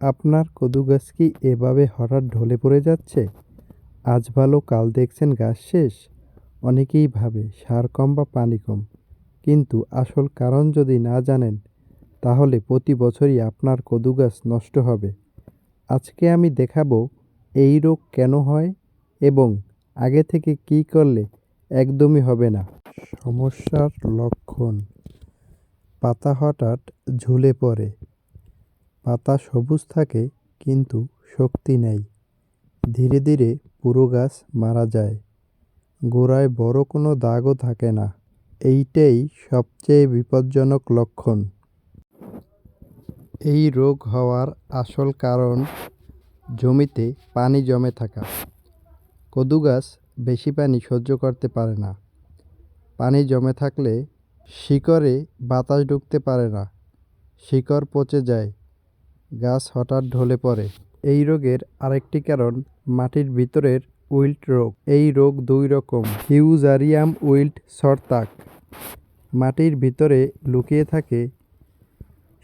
আপনার কদু গাছ কি এভাবে হঠাৎ ঢলে পড়ে যাচ্ছে? আজ ভালো, কাল দেখছেন গাছ শেষ? অনেকেই ভাবে সার কম বা পানি কম। কিন্তু আসল কারণ যদি না জানেন, তাহলে প্রতি বছরই আপনার কদু গাছ নষ্ট হবে। আজকে আমি দেখাবো এই রোগ কেন হয় এবং আগে থেকে কী করলে একদমই হবে না। সমস্যার লক্ষণ। পাতা হঠাৎ ঝুলে পড়ে। পাতা সবুজ থাকে, কিন্তু শক্তি নেই। ধীরে ধীরে পুরো গাছ মারা যায়। গোড়ায় বড় কোনো দাগও থাকে না। এইটাই সবচেয়ে বিপজ্জনক লক্ষণ। এই রোগ হওয়ার আসল কারণ জমিতে পানি জমে থাকা। কদু গাছ বেশি পানি সহ্য করতে পারে না। পানি জমে থাকলে শিকড়ে বাতাস ঢুকতে পারে না। শিকড় পচে যায়। গাছ হঠাৎ ঢলে পড়ে। এই রোগের আরেকটি কারণ মাটির ভিতরের উইল্ট রোগ। এই রোগ দুই রকম, হিউজারিয়াম উইল্ট ছত্রাক মাটির ভিতরে লুকিয়ে থাকে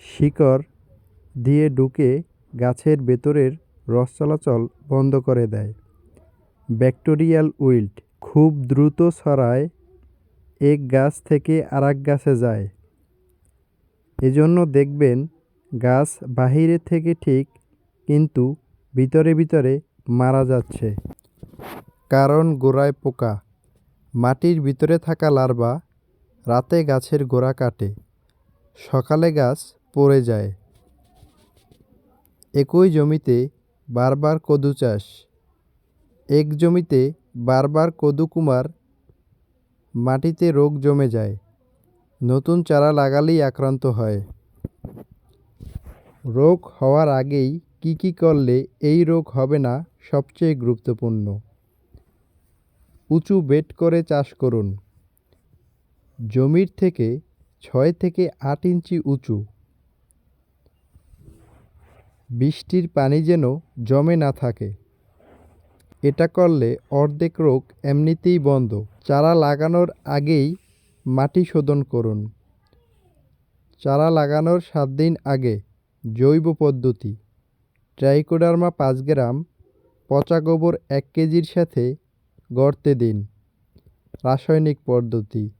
শিকড় দিয়ে ঢুকে গাছের ভেতরের রস চলাচল বন্ধ করে দেয়। ব্যাকটেরিয়াল উইল্ট খুব দ্রুত ছড়ায় এক গাছ থেকে আরেক গাছে যায়। এজন্য দেখবেন গাছ বাহিরে থেকে ঠিক, কিন্তু ভিতরে ভিতরে মারা যাচ্ছে। কারণ গোড়ায় পোকা। মাটির ভিতরে থাকা লার্ভা রাতে গাছের গোড়া কাটে। সকালে গাছ পড়ে যায়। একই জমিতে বারবার কদু চাষ। এক জমিতে বারবার কদু কুমার মাটিতে রোগ জমে যায়। নতুন চারা লাগালেই আক্রান্ত হয়। রোগ হওয়ার আগেই কী কী করলে এই রোগ হবে না সবচেয়ে গুরুত্বপূর্ণ? উঁচু বেড করে চাষ করুন। জমির থেকে ছয় থেকে আট ইঞ্চি উঁচু। বৃষ্টির পানি যেন জমে না থাকে। এটা করলে অর্ধেক রোগ এমনিতেই বন্ধ। চারা লাগানোর আগেই মাটি শোধন করুন। চারা লাগানোর সাত দিন আগে জৈব পদ্ধতি। ট্রাইকোডার্মা পাঁচ গ্রাম পচা গোবর এক কেজির সাথে গর্তে দিন। রাসায়নিক পদ্ধতি।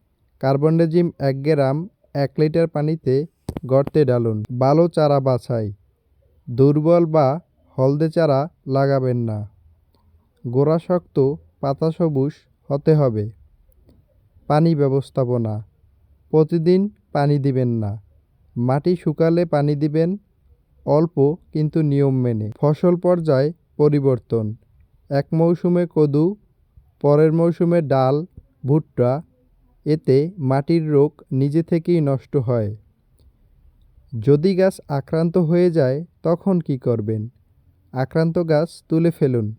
কার্বনডাজিম এক গ্রাম এক লিটার পানিতে গর্তে ডালুন। ভালো চারা বাছাই। দুর্বল বা হলদে চারা লাগাবেন না। গোড়া শক্ত পাতা সবুজ হতে হবে। পানি ব্যবস্থাপনা। প্রতিদিন পানি দিবেন না। মাটি শুকালে পানি দিবেন অল্প কিন্তু নিয়ম মেনে। ফসল পর্যায় পরিবর্তন। এক মৌসুমে কদু, পরের মৌসুমে ডাল, ভুট্টা, এতে মাটির রোগ নিজে থেকেই নষ্ট হয়। যদি গাছ আক্রান্ত হয়ে যায়, তখন কি করবেন? আক্রান্ত গাছ তুলে ফেলুন।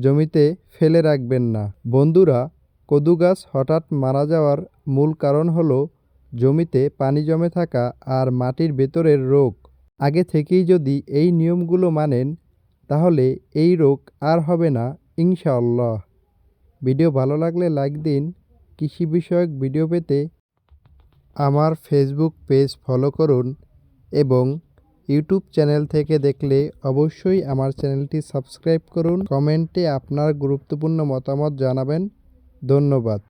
জমিতে ফেলে রাখবেন না। বন্ধুরা, কদু গাছ হঠাৎ মারা যাওয়ার মূল কারণ হলো জমিতে পানি জমে থাকা আর মাটির ভেতরের রোগ। আগে থেকেই যদি এই নিয়মগুলো মানেন, তাহলে এই রোগ আর হবে না, ইনশাআল্লাহ। ভিডিও ভালো লাগলে লাইক দিন। কৃষি বিষয়ক ভিডিও পেতে আমার ফেসবুক পেজ ফলো করুন এবং ইউটিউব চ্যানেল থেকে দেখলে অবশ্যই আমার চ্যানেলটি সাবস্ক্রাইব করুন। কমেন্টে আপনার গুরুত্বপূর্ণ মতামত জানাবেন। ধন্যবাদ।